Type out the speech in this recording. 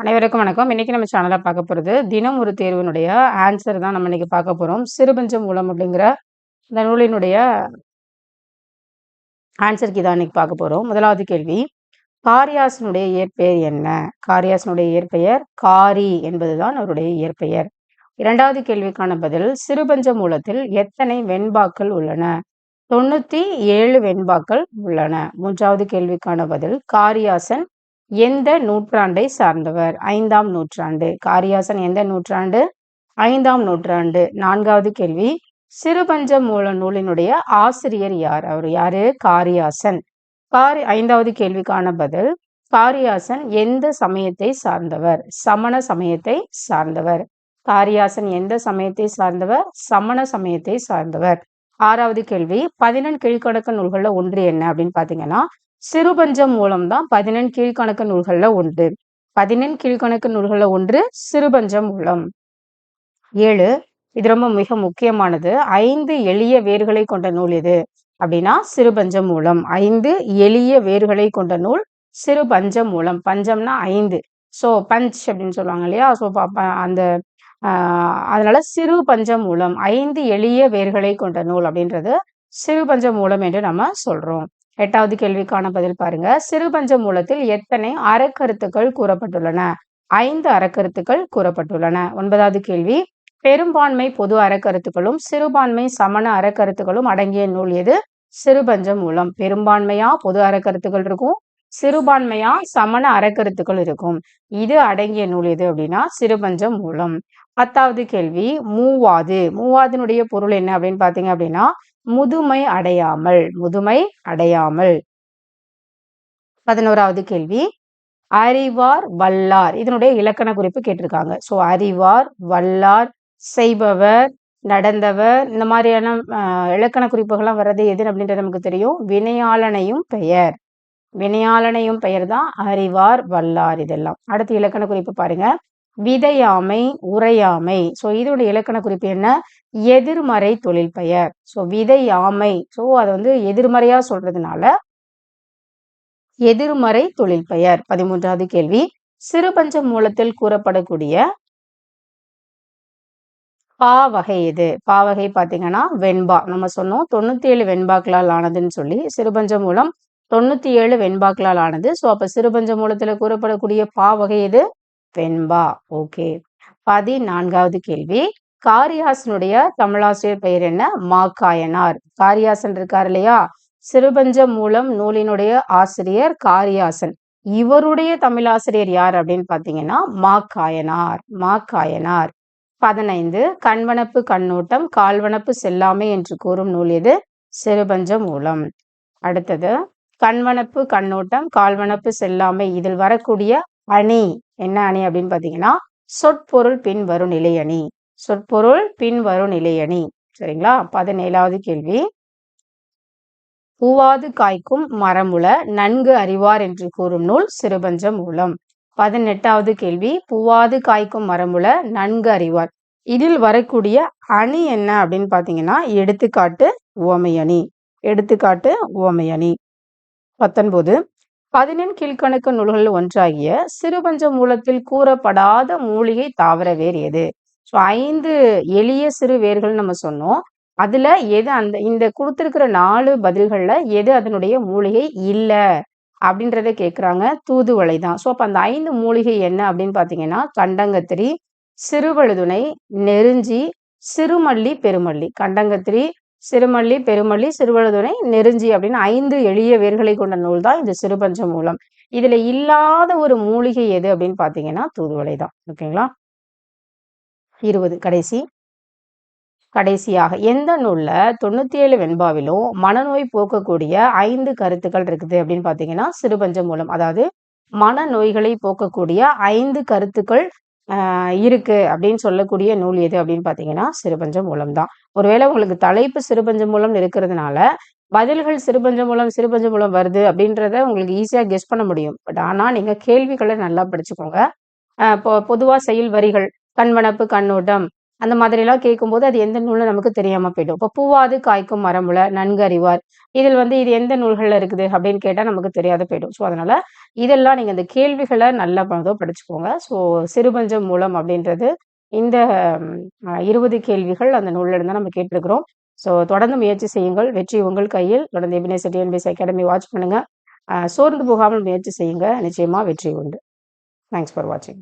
அனைவருக்கும் வணக்கம். இன்னைக்கு நம்ம சேனலை பார்க்க போறது, தினம் ஒரு தேர்வினுடைய ஆன்சர் தான் நம்ம இன்னைக்கு பார்க்க போறோம். சிறுபஞ்ச மூலம் அப்படிங்கிற இந்த நூலினுடைய ஆன்சர் கீ தான் பார்க்க போறோம். முதலாவது கேள்வி, காரியாசனுடைய இயற்பெயர் என்ன? காரியாசனுடைய இயற்பெயர் காரி என்பதுதான் அவருடைய இயற்பெயர். இரண்டாவது கேள்விக்கான பதில், சிறுபஞ்ச மூலத்தில் எத்தனை வெண்பாக்கள் உள்ளன? 97 வெண்பாக்கள் உள்ளன. மூன்றாவது கேள்விக்கான பதில், காரியாசன் எந்த நூற்றாண்டை சார்ந்தவர்? ஐந்தாம் நூற்றாண்டு. காரியாசன் எந்த நூற்றாண்டு? ஐந்தாம் நூற்றாண்டு. நான்காவது கேள்வி, சிறுபஞ்ச மூல நூலினுடைய ஆசிரியர் யார்? அவர் யாரு? காரியாசன். காரி ஐந்தாவது கேள்விக்கான பதில், காரியாசன் எந்த சமயத்தை சார்ந்தவர்? சமண சமயத்தை சார்ந்தவர். காரியாசன் எந்த சமயத்தை சார்ந்தவர்? சமண சமயத்தை சார்ந்தவர். ஆறாவது கேள்வி, 14 கீழ்க்கணக்கு நூல்களில் ஒன்று என்ன அப்படின்னு பார்த்தீங்கன்னா, சிறுபஞ்சம் மூலம் தான் 14 கீழ்க்கணக்கு நூல்கள்ல ஒன்று. 14 கீழ்க்கணக்கு நூல்கள்ல ஒன்று சிறுபஞ்சம் மூலம். ஏழு இது ரொம்ப மிக முக்கியமானது. ஐந்து எளிய வேர்களை கொண்ட நூல் இது அப்படின்னா சிறுபஞ்சம் மூலம். ஐந்து எளிய வேர்களை கொண்ட நூல் சிறுபஞ்ச மூலம். பஞ்சம்னா ஐந்து ஸோ பஞ்ச் அப்படின்னு சொல்லுவாங்க இல்லையா? ஸோ அந்த அதனால சிறு பஞ்சம் மூலம். ஐந்து எளிய வேர்களை கொண்ட நூல் அப்படின்றது சிறுபஞ்ச மூலம் என்று நம்ம சொல்றோம். எட்டாவது கேள்விக்கான பதில் பாருங்க. சிறுபஞ்ச மூலத்தில் எத்தனை அறக்கருத்துக்கள் கூறப்பட்டுள்ளன? ஐந்து அறக்கருத்துக்கள் கூறப்பட்டுள்ளன. ஒன்பதாவது கேள்வி, பெரும்பான்மை பொது அறக்கருத்துக்களும், சிறுபான்மை சமண அறக்கருத்துக்களும் அடங்கிய நூல் எது? சிறுபஞ்ச மூலம். பெரும்பான்மையா பொது அறக்கருத்துக்கள் இருக்கும். சிறுபான்மையா சமண அறக்கருத்துக்கள் இருக்கும். இது அடங்கிய நூல் எது அப்படின்னா சிறுபஞ்ச மூலம். பத்தாவது கேள்வி, மூவாது. மூவாதினுடைய பொருள் என்ன அப்படின்னு பார்த்தீங்க அப்படின்னா, முதுமை அடையாமல். முதுமை அடையாமல். 11வது கேள்வி, அறிவார் வல்லார். இதனுடைய இலக்கண குறிப்பு கேட்டிருக்காங்க. ஸோ அறிவார், வல்லார், செய்பவர், நடந்தவர் இந்த மாதிரியான இலக்கண குறிப்புகள்லாம் வர்றது எது அப்படின்றது நமக்கு தெரியும். வினையாளனையும் பெயர். வினையாளனையும் பெயர் தான் அறிவார், வல்லார் இதெல்லாம். அடுத்து இலக்கண குறிப்பு பாருங்க. விதையாமை, உரையாமை. ஸோ இதோடைய இலக்கண குறிப்பு என்ன? எதிர்மறை தொழில் பெயர் ஸோ விதையாமை. ஸோ அதை வந்து எதிர்மறையா சொல்றதுனால எதிர்மறை தொழில் பெயர் பதிமூன்றாவது கேள்வி, சிறுபஞ்ச மூலத்தில் கூறப்படக்கூடிய பா வகை எது? பா வகை பார்த்தீங்கன்னா வெண்பா. நம்ம சொன்னோம் 97 வெண்பாக்களால் ஆனதுன்னு சொல்லி. சிறுபஞ்ச மூலம் 97 வெண்பாக்களால் ஆனது. ஸோ அப்ப சிறுபஞ்ச மூலத்துல கூறப்படக்கூடிய பா வகை எது? வெண்பா. ஓகே. 14வது கேள்வி, காரியாசனுடைய தமிழாசிரியர் பெயர் என்ன? மாக்காயனார். காரியாசன் இருக்கார் இல்லையா? சிறுபஞ்ச மூலம் நூலினுடைய ஆசிரியர் காரியாசன். இவருடைய தமிழாசிரியர் யார் அப்படின்னு பார்த்தீங்கன்னா, மாக்காயனார். மாக்காயனார். 15 கண்வனப்பு கண்ணோட்டம், கால்வனப்பு செல்லாமை என்று கூறும் நூல் எது? சிறுபஞ்ச மூலம். அடுத்தது, கண்வனப்பு கண்ணோட்டம், கால்வனப்பு செல்லாமை இதில் வரக்கூடிய அணி என்ன அணி அப்படின்னு பார்த்தீங்கன்னா, சொற்பொருள் பின்வரும் நிலையணி. சொற்பொருள் பின்வரும் நிலையணி. சரிங்களா? 17வது கேள்வி, பூவாது காய்க்கும் மரமுல நன்கு அறிவார் என்று கூறும் நூல் சிறுபஞ்ச மூலம். 18வது கேள்வி, பூவாது காய்க்கும் மரமுல நன்கு அறிவார். இதில் வரக்கூடிய அணி என்ன அப்படின்னு பார்த்தீங்கன்னா, எடுத்துக்காட்டு, ஓமையணி எடுத்துக்காட்டு, ஓமையணி பத்தொன்பது பதினெண் கீழ்கணக்கு நூல்களில் ஒன்றாகிய சிறுபஞ்ச மூலத்தில் கூறப்படாத மூலிகை தாவர வேர் எது? ஸோ ஐந்து எளிய சிறு வேர்கள் நம்ம சொன்னோம். அதுல எது அந்த இந்த கொடுத்துருக்கிற நாலு பதில்கள்ல எது அதனுடைய மூலிகை இல்லை அப்படின்றத கேட்குறாங்க. தூதுவளை தான். ஸோ அப்போ அந்த ஐந்து மூலிகை என்ன அப்படின்னு பார்த்தீங்கன்னா, கண்டங்கத்திரி, சிறுவழுதுணை, நெருஞ்சி, சிறுமல்லி, பெருமல்லி. கண்டங்கத்திரி, சிறுமல்லி, பெருமல்லி, சிறுவழுதுணை, நெருஞ்சி அப்படின்னு ஐந்து எளிய வேர்களை கொண்ட நூல் தான் இந்த சிறுபஞ்ச மூலம். இதுல இல்லாத ஒரு மூலிகை எது அப்படின்னு பார்த்தீங்கன்னா, தூதுவளை தான். ஓகேங்களா? 20 கடைசி. கடைசியாக எந்த நூல்ல 97 வெண்பாவிலும் மனநோய் போக்கக்கூடிய ஐந்து கருத்துக்கள் இருக்குது அப்படின்னு பாத்தீங்கன்னா சிறுபஞ்ச மூலம். அதாவது மன நோய்களை போக்கக்கூடிய ஐந்து கருத்துக்கள் இருக்குது இருக்கு அப்படின்னு சொல்லக்கூடிய நூல் எது அப்படின்னு பார்த்தீங்கன்னா, சிறுபஞ்ச மூலம் தான். ஒருவேளை உங்களுக்கு தலைப்பு சிறுபஞ்ச மூலம்னு இருக்கிறதுனால, பதில்கள் சிறுபஞ்ச மூலம், சிறுபஞ்ச மூலம் வருது அப்படின்றத உங்களுக்கு ஈஸியா கெஸ் பண்ண முடியும். பட் ஆனா நீங்க கேள்விகளை நல்லா படிச்சுக்கோங்க. இப்போ பொதுவாக பொதுவா செய்யுள் வரிகள், கண்வனப்பு கண்ணோட்டம், அந்த மாதிரிலாம் கேட்கும்போது அது எந்த நூல்னு நமக்கு தெரியாமல் போயிடும். இப்போ பூவாது காய்க்கும் மரமுல நன்கு அறிவார். இதில் வந்து இது எந்த நூல்களில் இருக்குது அப்படின்னு கேட்டால் நமக்கு தெரியாத போயிடும். ஸோ அதனால இதெல்லாம் நீங்கள் இந்த கேள்விகளை நல்லா பண்ணதோ படிச்சுக்கோங்க. ஸோ சிறுபஞ்சம் மூலம் அப்படின்றது இந்த இருபது கேள்விகள் அந்த நூலிலிருந்து நம்ம கேட்டிருக்கிறோம். ஸோ தொடர்ந்து முயற்சி செய்யுங்கள். வெற்றி உங்கள் கையில். தொடர்ந்து எபினேசி டிஎன்பிஎஸ் அகாடமி வாட்ச் பண்ணுங்க. சோர்ந்து போகாமல் முயற்சி செய்யுங்க. நிச்சயமாக வெற்றி உண்டு. தேங்க்ஸ் ஃபார் வாட்சிங்